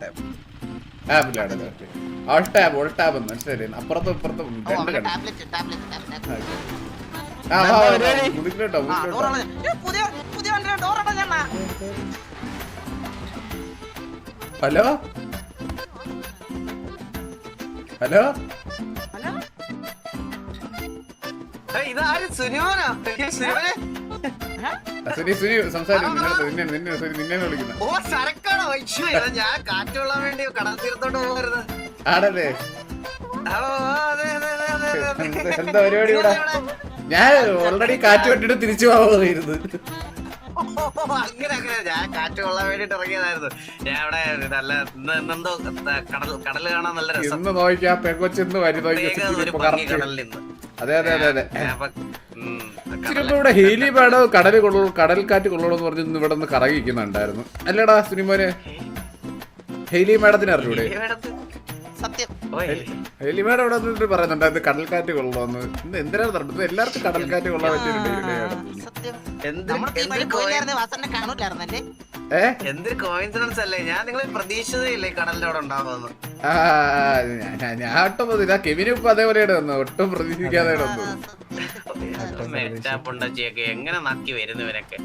Tab all tab all ടാബ് എന്ന് മനസ്സിലായി അപ്പുറത്തും ഇപ്പുറത്തും ഓ രണ്ട് ആ? മുടിക്കലോട്ടോ അടഞ്ഞണ്ണ ഹലോ? ഹലോ? ഇതാര് ഏയ്, സുനിമോനെ? സുനി സുനി സംസാരിക്കും. നിന്നെ നിന്നെ നിന്നെ വിളിക്കുന്നു. ഓ വിളിക്കുന്ന ഞാൻ വേണ്ടി പോകരുത്. എന്താ- പരിപാടി ഇവിടെ? ഞാൻ ഓൾറെഡി കാറ്റ് വിട്ടിട്ട് തിരിച്ചു അങ്ങനെ അങ്ങനെ. ഞാൻ കാറ്റ് കൊള്ളാൻ വേണ്ടിട്ട് ഇറങ്ങിയതായിരുന്നു. ഞാൻ അവിടെ നല്ല എന്തോ കടൽ കടൽ കാണാൻ നല്ല രസം. നോക്കിയാ പെങ്കൊച്ചെന്ന് വരി നോക്കിയാ കടലിൽ ഇന്ന് അതെ അതെ അതെ അതെ. ചിലപ്പോ ഇവിടെ ഹീലി പാടോ കടൽ കൊള്ളു കടൽ കാറ്റ് കൊള്ളണമെന്ന് പറഞ്ഞ് ഇന്ന് ഇവിടെ നിന്ന് കറങ്ങിക്കുന്നുണ്ടായിരുന്നു അല്ലേടാ സുനിമോനെ. ഹെയിലി മാഡത്തിന് അറിഞ്ഞൂടെ? ഹെയിലി മാഡം ഇവിടെ വന്നിട്ട് പറയുന്നുണ്ടായിരുന്നു കടൽ കാറ്റ് കൊള്ളണമെന്ന് ഇന്ന് എന്തിനാണ് നടന്നത്? എല്ലാവർക്കും കടൽ കാറ്റ് കൊള്ളാൻ പറ്റിയിട്ടുണ്ട് എന്ത് എന്തൊരു കോയിൻസിഡൻസ് അല്ലേ? ഞാൻ നിങ്ങളെ പ്രതീക്ഷിച്ചതേ കടലിന്റെ അവിടെ ഉണ്ടാവുമെന്ന് ആ ഞാൻ- ഒട്ടും ഇതാ കെവിനും ഇപ്പൊ അതേപോലെയാണ് വന്നു ഒട്ടും പ്രതീക്ഷിക്കാതെ വന്നു മെറ്റാപ്പുണ്ടച്ചിയൊക്കെ എങ്ങനെ നക്കി വരുന്നവരൊക്കെ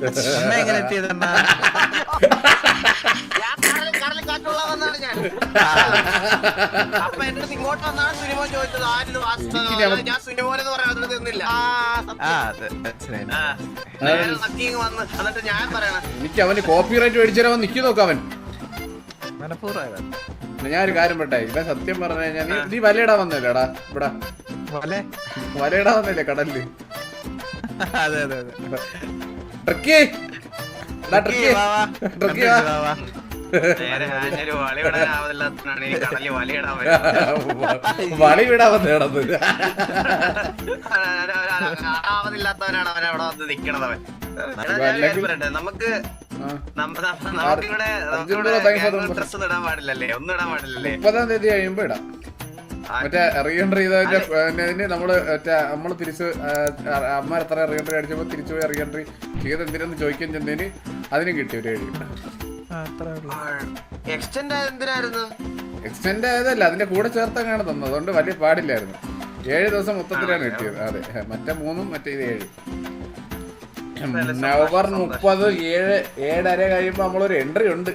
ഞാൻ അപ്പൊ എന്റെ ഇങ്ങോട്ട് വന്നാണ് സുനിമോൻ ചോദിച്ചത് വാസ്തവം ഞാൻ സുനിമോൻ എന്ന് പറയാൻ അതിന് നിന്നില്ല. ആ. എനിക്ക് അവന് കോപ്പി റൈറ്റ് മേടിച്ചാൽ നിക്കി നോക്കാം അവൻ. മനഃപൂർവം ഞാൻ ഒരു കാര്യം പെട്ടെ ഇവൻ സത്യം പറഞ്ഞു കഴിഞ്ഞാൽ നീ നീ വലയിടാൻ വന്നില്ലേടാ? ഇവിടെ. വലയിടാൻ വന്നില്ലേ കടലിൽ? ട്രക്കി ട്രക്കി. ട്രക്കി വാ. വാ, വാ. നേരെ ഞാനൊരു വലയിടാൻ ആവതില്ലാത്തതാണ് ഈ കടലിൽ വലയിടാൻ വരുന്നത്. വളി വിടാൻ വന്നേടത് ആവതില്ലാത്തവനാണ് അവൻ അവിടെ വന്ന് നിക്കണത് അവൻ. എടാ, ഞാൻ ഒരു നമുക്ക് നമുക്കിവിടെ ഡ്രസ് ഇടാൻ പാടില്ലല്ലേ? ഒന്നും ഇടാൻ പാടില്ലല്ലേ? മുപ്പതാം തീയതി കഴിയുമ്പോ ഇടാം. മറ്റേ റീഎൻട്രി ചെയ്തതിന് നമ്മൾ മറ്റേ നമ്മൾ തിരിച്ച് അമ്മ എത്ര റീഎൻട്രി അടിച്ചപ്പോ തിരിച്ചു പോയി റീഎൻട്രി ചെയ്ത് എന്തിനെന്ന് ചോദിക്കാൻ ചെന്നതിന് അതിനും കിട്ടി ഒരു ഉള്ളൂ. എക്സ്റ്റെൻഡ് എന്തിനായിരുന്നു? എക്സ്റ്റെൻഡ് ആയതല്ല അതിന്റെ കൂടെ ചേർത്താണ് തന്നത് അതുകൊണ്ട് വലിയ പാടില്ലായിരുന്നു. ഏഴ് ദിവസം മൊത്തത്തിലാണ് കിട്ടിയത്. അതെ. മറ്റേ മൂന്നും മറ്റേ ഇത് ഏഴ്. നവംബർ മുപ്പത് ഏഴ് ഏഴര കഴിയുമ്പോ നമ്മളൊരു എൻട്രി ഉണ്ട്.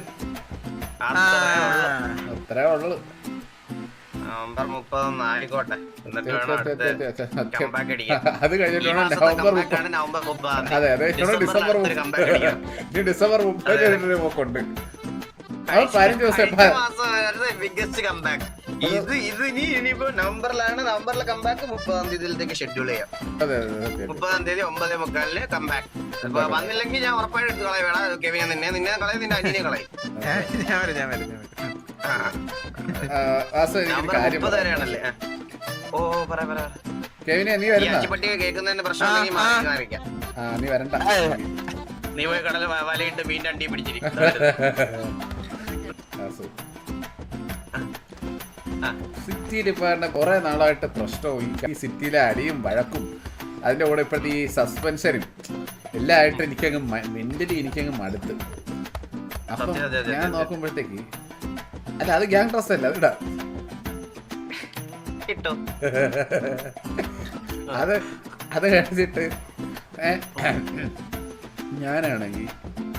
അത്രേ ഉള്ളൂ. നവംബർ മുപ്പതൊന്ന് ആയിക്കോട്ടെ. എന്നിട്ട് വേണം അടുത്ത comeback അടിക്കാൻ. അത് കഴിഞ്ഞിട്ട് വേണം നവംബർ മുപ്പത് നവംബർ മുപ്പതാം. അതെ അതെ ഡിസംബർ മുപ്പത് ഡിസംബർ മുപ്പത് പോക്കുണ്ട് കമ്പാക്ക് ഇത് ഇത് ഇനി ഇനിയിപ്പോ നവംബറിലാണ്. നവംബറിലെ കമ്പാക്ക് മുപ്പതാം തീയതിയിലേക്ക് ഷെഡ്യൂൾ ചെയ്യാം. മുപ്പതാം തീയതി ഒമ്പതേ മുക്കാലിന് കമ്പാക്ക് അപ്പൊ വന്നില്ലെങ്കിൽ ഞാൻ ഉറപ്പായിട്ട് എടുത്ത് കളയും. വേണം കെവിനെ നിന്നെ നിന്നെ കളയും നിന്റെ അനിയനെ കളയും. ഞാൻ ഞാൻ വരും ഞാൻ വരും ഞാൻ വരും. ഓ പറ കെവിനെ നീ ആ, നീ വരണ്ട. നീ പോയി കടൽ വലയിട്ട് അണ്ടി പിടിച്ചിരിക്കും. സിറ്റിയിൽ ഇപ്പൊ കുറെ നാളായിട്ട് പ്രശ്നവും ഈ- സിറ്റിയിലെ അടിയും വഴക്കും അതിന്റെ കൂടെ ഇപ്പോഴത്തെ ഈ സസ്പെൻഷനും എല്ലാം ആയിട്ട് എനിക്കങ്ങ് മെന്റലി എനിക്കങ്ങ് മടുത്ത്. അപ്പം ഞാൻ. നോക്കുമ്പോഴത്തേക്ക് അല്ല അത് ഗ്യാങ് ഡ്രസ് അല്ല അതിടാ അത് അത് കഴിച്ചിട്ട് ഞാനാണെങ്കിൽ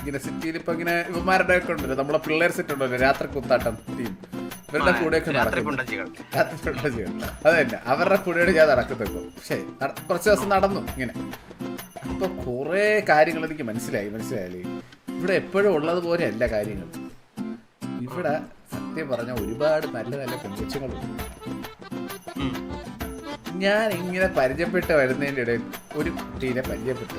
ഇങ്ങനെ സിറ്റിയിൽ ഇപ്പൊ ഇങ്ങനെ ഇവന്മാരുടെ ഒക്കെ ഉണ്ടല്ലോ നമ്മളെ പിള്ളേർ സെറ്റ് ഉണ്ടല്ലോ രാത്രി കുത്താട്ടം ടീം ഇവരുടെ കൂടെയൊക്കെ ഒക്കെ നടക്കും. അത് തന്നെ അവരുടെ കൂടെയാണ് ഞാൻ നടക്കുന്നത് പക്ഷേ കുറച്ച് ദിവസം നടന്നു ഇങ്ങനെ. അപ്പൊ കുറെ കാര്യങ്ങൾ എനിക്ക് മനസ്സിലായി മനസ്സിലായി. ഇവിടെ എപ്പോഴും ഉള്ളതുപോലെ അല്ല കാര്യങ്ങൾ. ഇവിടെ സത്യം പറഞ്ഞ ഒരുപാട് നല്ല നല്ല പെൺകുച്ചുകളുണ്ട് ഞാൻ ഇങ്ങനെ പരിചയപ്പെട്ട് വരുന്നതിന്റെ ഇടയിൽ ഒരു കുട്ടീനെ പരിചയപ്പെട്ടു.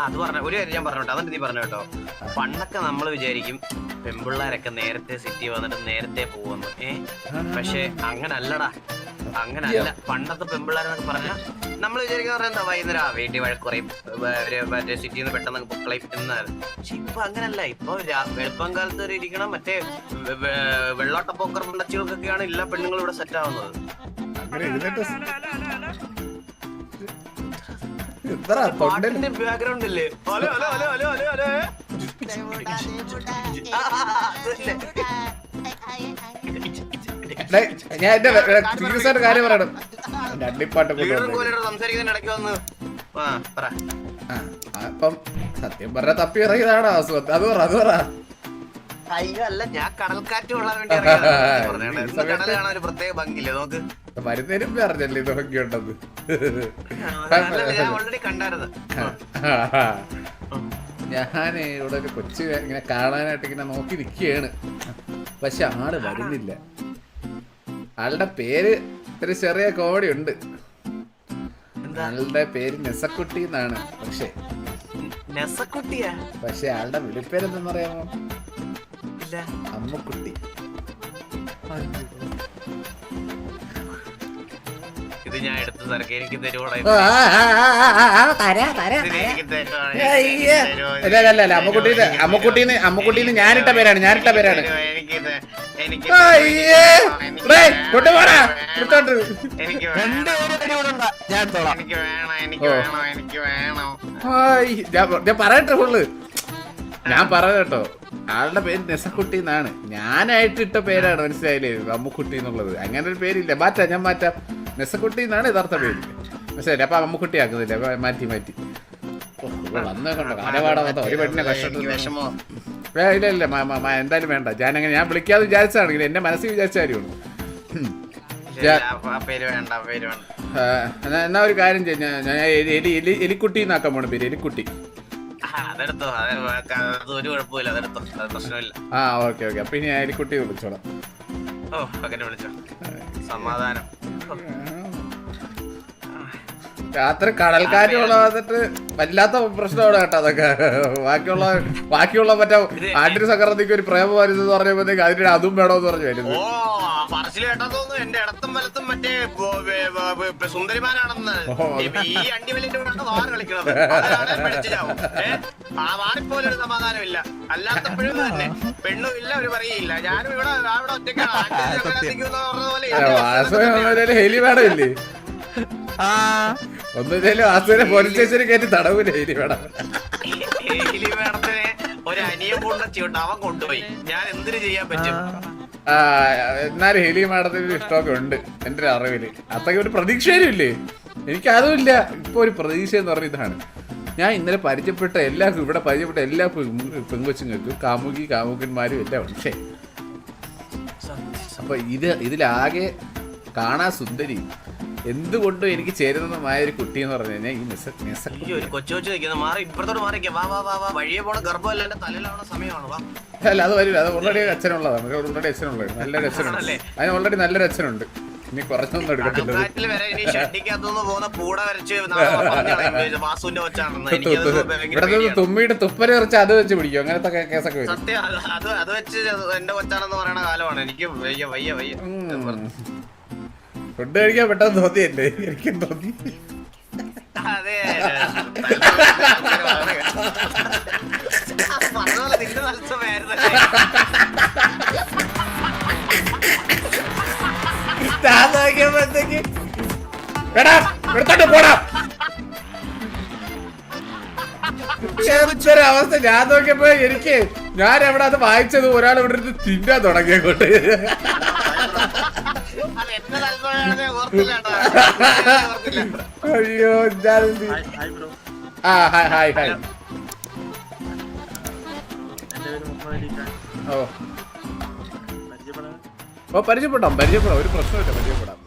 അത് പറഞ്ഞ ഒരു കാര്യം ഞാൻ പറഞ്ഞോട്ടോ അതെന്താ നീ പറഞ്ഞു കേട്ടോ? പണ്ടൊക്കെ നമ്മൾ വിചാരിക്കും പെമ്പിള്ളാരൊക്കെ നേരത്തെ സിറ്റി വന്നിട്ട് നേരത്തെ പോകുന്നു ഏ? പക്ഷെ അങ്ങനല്ലടാ. അങ്ങനല്ല. പണ്ടത്തെ പെമ്പിള്ളാരെന്നൊക്കെ പറഞ്ഞാൽ നമ്മൾ വിചാരിക്കുന്ന എന്താ വൈകുന്നേരം? ആ വഴ വഴക്കുറയും മറ്റേ സിറ്റിയിൽ നിന്ന് പെട്ടെന്ന് പൊക്കളെ പിറ്റുന്നതാണ് പക്ഷെ ഇപ്പൊ അങ്ങനല്ല. ഇപ്പൊ വെളുപ്പം കാലത്ത് ഇരിക്കണം. മറ്റേ വെള്ളോട്ട പോക്കർ മുണ്ടച്ചുകൾക്കൊക്കെയാണ് എല്ലാ പെണ്ണുങ്ങളും ഇവിടെ സെറ്റ് ആവുന്നത്. പാട്ടിന്റെ ബാക്ക്ഗ്രൗണ്ട് ഇല്ലേ? Hello hello hello hello hello hello ഞാൻ എന്റെ കാര്യം പറയണം. അപ്പം സത്യം പറഞ്ഞ തപ്പി ഇറങ്ങിയതാണ്? അത് പറ അത് പറ. അയ്യോ അല്ല ഞാൻ കടൽക്കാറ്റ് കൊള്ളാൻ വേണ്ടി കടൽ കാണാൻ ഒരു പ്രത്യേക ഭംഗിയില്ലേ നോക്ക്. മരുന്നേരും പറഞ്ഞല്ലേ ഇത് ഞാൻ ഓൾറെഡി കണ്ടായിരുന്നു. ഞാൻ ഇവിടെ ഒരു കൊച്ചു ഇങ്ങനെ കാണാനായിട്ട് ഇങ്ങനെ നോക്കി നിൽക്കുകയാണ്. പക്ഷെ ആൾ വരുന്നില്ല. ആളുടെ പേര് ഒരു ചെറിയ കോടി ഉണ്ട്. ആളുടെ പേര് നെസക്കുട്ടി എന്നാണ്. പക്ഷേ നെസക്കുട്ടിയാ? പക്ഷെ ആളുടെ വിളിപ്പേര് അറിയാമോ അമ്മക്കുട്ടി. ഇത് ഞാൻ തിരക്കി എനിക്ക് തരുവോടെ. അല്ല, അല്ല, അല്ല, അമ്മക്കുട്ടീന്ന് അമ്മക്കുട്ടീന്ന് അമ്മക്കുട്ടീന്ന് ഞാനിട്ട പേരാണ് ഞാനിട്ട പേരാണ്. അയ്യേ ഡേ കൊണ്ടുപോടാ എടുത്തോണ്ട്. എനിക്ക് രണ്ട് പേരും ഞാൻ എടുത്തോളാം. എനിക്ക് വേണം എനിക്ക് ഓ. വേണം എനിക്ക് വേണം. ഹായ്. ഞാൻ ഞാൻ പറയട്ടെ ഫുള്ള്. ഞാൻ പറയാം കേട്ടോ. ആളുടെ പേര് നെസക്കുട്ടി എന്നാണ്. ഞാനായിട്ട് ഇട്ട പേരാണ് മനസ്സിലായില്ലേ? അമ്മുക്കുട്ടി എന്നുള്ളത്. അങ്ങനെ ഒരു പേരില്ല. മാറ്റാം ഞാൻ മാറ്റാം. നെസക്കുട്ടി എന്നാണ് യഥാർത്ഥ പേര്. ശരി അപ്പൊ അമ്മുക്കുട്ടി ആക്കുന്നില്ല അപ്പൊ മാറ്റി മാറ്റി. വന്നേ കണ്ടോ? കാലപാട വന്ന? ഒരു പെണ്ണിനെ എനിക്ക് കഷ്ടത്തിൽ ഇല്ല ഇല്ല എന്തായാലും വേണ്ട. ഞാൻ അങ്ങനെ ഞാൻ വിളിക്കാതെ വിചാരിച്ചാണെങ്കിൽ എന്റെ മനസ്സിൽ വിചാരിച്ച കാര്യമാണ്. എന്നാ ഒരു കാര്യം ചെയ്യാം. ഞാൻ ഞാൻ എലി എലി എലി എലിക്കുട്ടി എന്നാക്കാൻ പോണ പേര് എലിക്കുട്ടി. ആ, ഓക്കെ ഓക്കെ. അപ്പൊ ഇനി എലിക്കുട്ടി വിളിച്ചോളാം. ഓ പക്കറ്റ് വിളിച്ചോ. സമാധാനം. രാത്രി കടൽക്കാറ്റ് വന്നിട്ട് വല്ലാത്ത പ്രശ്നമാണ് കേട്ടോ അതൊക്കെ. ബാക്കിയുള്ള ബാക്കിയുള്ള മറ്റേ ആട്ടിന് സക്രത്തിക്ക് ഒരു പ്രേമ വരുന്നത് പറഞ്ഞപ്പോഴത്തേക്ക് അതിന് അതും വേണമെന്ന് പറഞ്ഞു വരുന്നു വരുന്നത് തോന്നുന്നു എന്റെ ഇടത്തും വലത്തും മറ്റേ സുന്ദരിമാനാണെന്ന്. ഓ, ഈ അണ്ടിവലിന്റെ കൂടെ വാറ് കളിക്കണത്. അതാണ് പഠിച്ചു ചാവും ഏ? ആ വാറിപ്പോലെ ഒരു സമാധാനമില്ല. അല്ലാത്തപ്പോഴും തന്നെ പെണ്ണും ഇല്ല ഒരു പറയില്ല ഞാനും ഇവിടെ അവിടെ ഒറ്റയ്ക്കാണ് ഒന്നുമില്ലേലും ഹെലി വേണം ഇല്ലേ? ആ. ഒന്നുമില്ലേലും വാസുവിനെ പോലീസ് സ്റ്റേഷനിൽ കയറ്റി തടവില്ല ഹെലി വേണം ഹെലി മേഡത്തിനെ ഒരു അനിയൻ കൊണ്ടുണ്ട് അവൻ കൊണ്ടുപോയി. ഞാൻ എന്തിനു ചെയ്യാൻ പറ്റും? ആ എന്നാലും ഹെലി മാഡത്തിന് ഇഷ്ടമൊക്കെ ഉണ്ട് എന്റെ ഒരു അറിവിൽ. അത്രയ്ക്ക് ഒരു പ്രതീക്ഷയും ഇല്ലേ? എനിക്ക് അതുമില്ല ഇപ്പൊ ഒരു പ്രതീക്ഷ എന്ന് പറഞ്ഞ ഇതാണ്. ഞാൻ ഇന്നലെ പരിചയപ്പെട്ട എല്ലാ ഇവിടെ പരിചയപ്പെട്ട എല്ലാ പെങ്കൊച്ചുങ്ങൾക്കും കാമുകി കാമുകന്മാരും എല്ലാം ഉണ്ട്. അപ്പൊ ഇത് ഇതിലാകെ കാണാ സുന്ദരി. എന്തുകൊണ്ടും എനിക്ക് ചേരുന്നതുമായ ഒരു കുട്ടി എന്ന് പറഞ്ഞു കഴിഞ്ഞാൽ ഈ മിസ് വാ വാ വാ വാ. വഴിയെ പോണ ഗർഭമല്ല എന്റെ തലയിലാവണ സമയമാണ്. വാ. അല്ല അത് വരില്ല. അത് ഓൾറെഡി അച്ഛനുള്ളതാണ് ഓൾറെഡി അച്ഛനുള്ളത്. നല്ലൊരു അച്ഛനുണ്ട്? അതിന് ഓൾറെഡി നല്ലൊരു അച്ഛനുണ്ട്. ഇനി കുറച്ചൊന്നും എടുക്കത്തില്ല. തുമ്മിയിട്ട് തുപ്പര കുറച്ച് അത് വെച്ച് പിടിക്കും. അങ്ങനത്തെ കേസൊക്കെ വരും. അത് വെച്ച് എന്റെ കൊച്ചാണെന്ന് പറയണ കാലമാണ്. എനിക്ക് വയ്യ വയ്യ വയ്യ. ഫുഡ് കഴിക്കാൻ പെട്ടെന്ന് തോന്നിയല്ലേ? എനിക്കും തോന്നി. അതെ. പറഞ്ഞോളെ നിന്റെ തത്സമയായിരുന്നു ഞാൻ നോക്കിയപ്പോഴത്തേക്ക് എടാ എടുത്തോട്ട് പോടാ. എന്തൊരു അവസ്ഥ ഞാൻ നോക്കിയപ്പോ എനിക്ക് ഞാൻ എവിടെ അത് വായിച്ചത് ഒരാൾ ഇവിടെ ഇരുന്ന് തിന്നാൻ തുടങ്ങിയ അത് അയ്യോ ആ ഹായ് ഹായ് ഹായ് ഓ. ഓ പരിചയപ്പെടാം പരിചയപ്പെടാം. ഒരു പ്രശ്നമില്ല പരിചയപ്പെടാം.